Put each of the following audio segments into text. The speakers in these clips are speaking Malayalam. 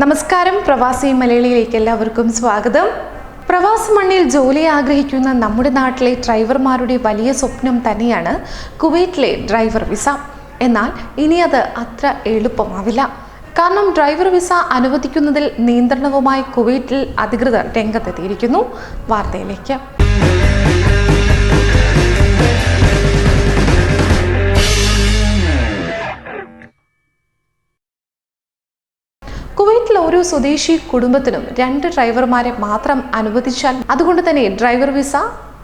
നമസ്കാരം. പ്രവാസി മലയാളിയിലേക്ക് എല്ലാവർക്കും സ്വാഗതം. പ്രവാസ മണ്ണിൽ ജോലി ആഗ്രഹിക്കുന്ന നമ്മുടെ നാട്ടിലെ ഡ്രൈവർമാരുടെ വലിയ സ്വപ്നം തന്നെയാണ് കുവൈറ്റിലെ ഡ്രൈവർ വിസ. എന്നാൽ ഇനി അത് അത്ര എളുപ്പമാവില്ല. കാരണം ഡ്രൈവർ വിസ അനുവദിക്കുന്നതിൽ നിയന്ത്രണവുമായി കുവൈറ്റിൽ അധികൃതർ രംഗത്തെത്തിയിരിക്കുന്നു. വാർത്തയിലേക്ക്. കുവൈറ്റിൽ ഓരോ സ്വദേശി കുടുംബത്തിനും രണ്ട് ഡ്രൈവർമാരെ മാത്രം അനുവദിച്ചാൽ അതുകൊണ്ട് തന്നെ ഡ്രൈവർ വിസ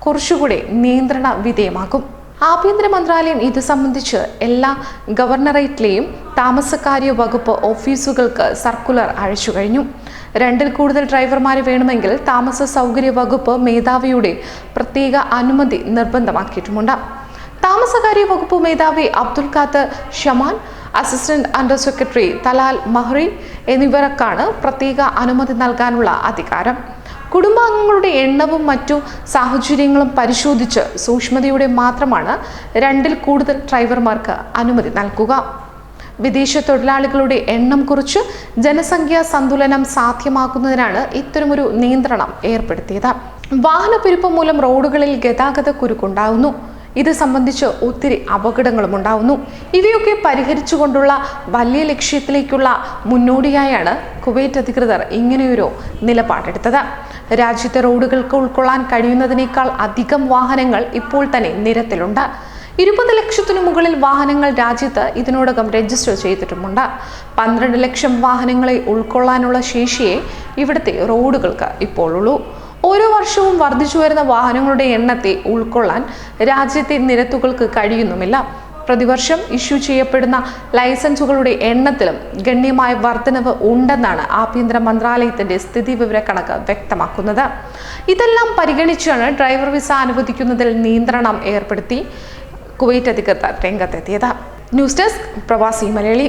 കുറച്ചുകൂടി നിയന്ത്രണ വിധേയമാക്കും. ആഭ്യന്തര മന്ത്രാലയം ഇത് സംബന്ധിച്ച് എല്ലാ ഗവർണറേറ്റിലെയും താമസക്കാരി വകുപ്പ് ഓഫീസുകൾക്ക് സർക്കുലർ അയച്ചു കഴിഞ്ഞു. രണ്ടിൽ കൂടുതൽ ഡ്രൈവർമാർ വേണമെങ്കിൽ താമസ സൗകര്യ വകുപ്പ് മേധാവിയുടെ പ്രത്യേക അനുമതി നിർബന്ധമാക്കിയിട്ടുമുണ്ട്. താമസകാര്യ വകുപ്പ് മേധാവി Abdul Khader Shaman assistant under secretary Talal Mahri എന്നിവർക്കാണ് പ്രത്യേക അനുമതി നൽകാനുള്ള അധികാരം. കുടുംബാംഗങ്ങളുടെ എണ്ണവും മറ്റു സാഹചര്യങ്ങളും പരിശോധിച്ച് സൂക്ഷ്മതയോടെ മാത്രമാണ് രണ്ടിൽ കൂടുതൽ ഡ്രൈവർമാർക്ക് അനുമതി നൽകുക. വിദേശ തൊഴിലാളികളുടെ എണ്ണം കുറിച്ച് ജനസംഖ്യാ സന്തുലനം സാധ്യമാക്കുന്നതിനാണ് ഇത്തരമൊരു നിയന്ത്രണം ഏർപ്പെടുത്തിയത്. വാഹനപ്പെരുപ്പം മൂലം റോഡുകളിൽ ഗതാഗത കുരുക്കുണ്ടാകുന്നു ഇത് സംബന്ധിച്ച് ഒത്തിരി അപകടങ്ങളും ഉണ്ടാവുന്നു. ഇവയൊക്കെ പരിഹരിച്ചുകൊണ്ടുള്ള വലിയ ലക്ഷ്യത്തിലേക്കുള്ള മുന്നോടിയായാണ് കുവൈറ്റ് അധികൃതർ ഇങ്ങനെയൊരു നിലപാടെടുത്തത്. രാജ്യത്തെ റോഡുകൾക്ക് ഉൾക്കൊള്ളാൻ കഴിയുന്നതിനേക്കാൾ അധികം വാഹനങ്ങൾ ഇപ്പോൾ തന്നെ നിരത്തിലുണ്ട്. ഇരുപത് ലക്ഷത്തിനു മുകളിൽ വാഹനങ്ങൾ രാജ്യത്ത് ഇതിനോടകം രജിസ്റ്റർ ചെയ്തിട്ടുമുണ്ട്. പന്ത്രണ്ട് ലക്ഷം വാഹനങ്ങളെ ഉൾക്കൊള്ളാനുള്ള ശേഷിയെ ഇവിടുത്തെ റോഡുകൾക്ക് ഇപ്പോൾ ഉള്ളൂ ഓരോ വർഷവും വർദ്ധിച്ചു വരുന്ന വാഹനങ്ങളുടെ എണ്ണത്തെ ഉൾക്കൊള്ളാൻ രാജ്യത്തെ നിരത്തുകൾക്ക് കഴിയുന്നുമില്ല. പ്രതിവർഷം ഇഷ്യൂ ചെയ്യപ്പെടുന്ന ലൈസൻസുകളുടെ എണ്ണത്തിലും ഗണ്യമായ വർധനവ് ഉണ്ടെന്നാണ് ആഭ്യന്തര മന്ത്രാലയത്തിന്റെ സ്ഥിതി വിവരക്കണക്ക് വ്യക്തമാക്കുന്നത്. ഇതെല്ലാം പരിഗണിച്ചാണ് ഡ്രൈവർ വിസ അനുവദിക്കുന്നതിൽ നിയന്ത്രണം ഏർപ്പെടുത്തി കുവൈറ്റ് അധികൃതർ രംഗത്തെത്തിയത്. ന്യൂസ് ഡെസ്ക് പ്രവാസി മലയാളി.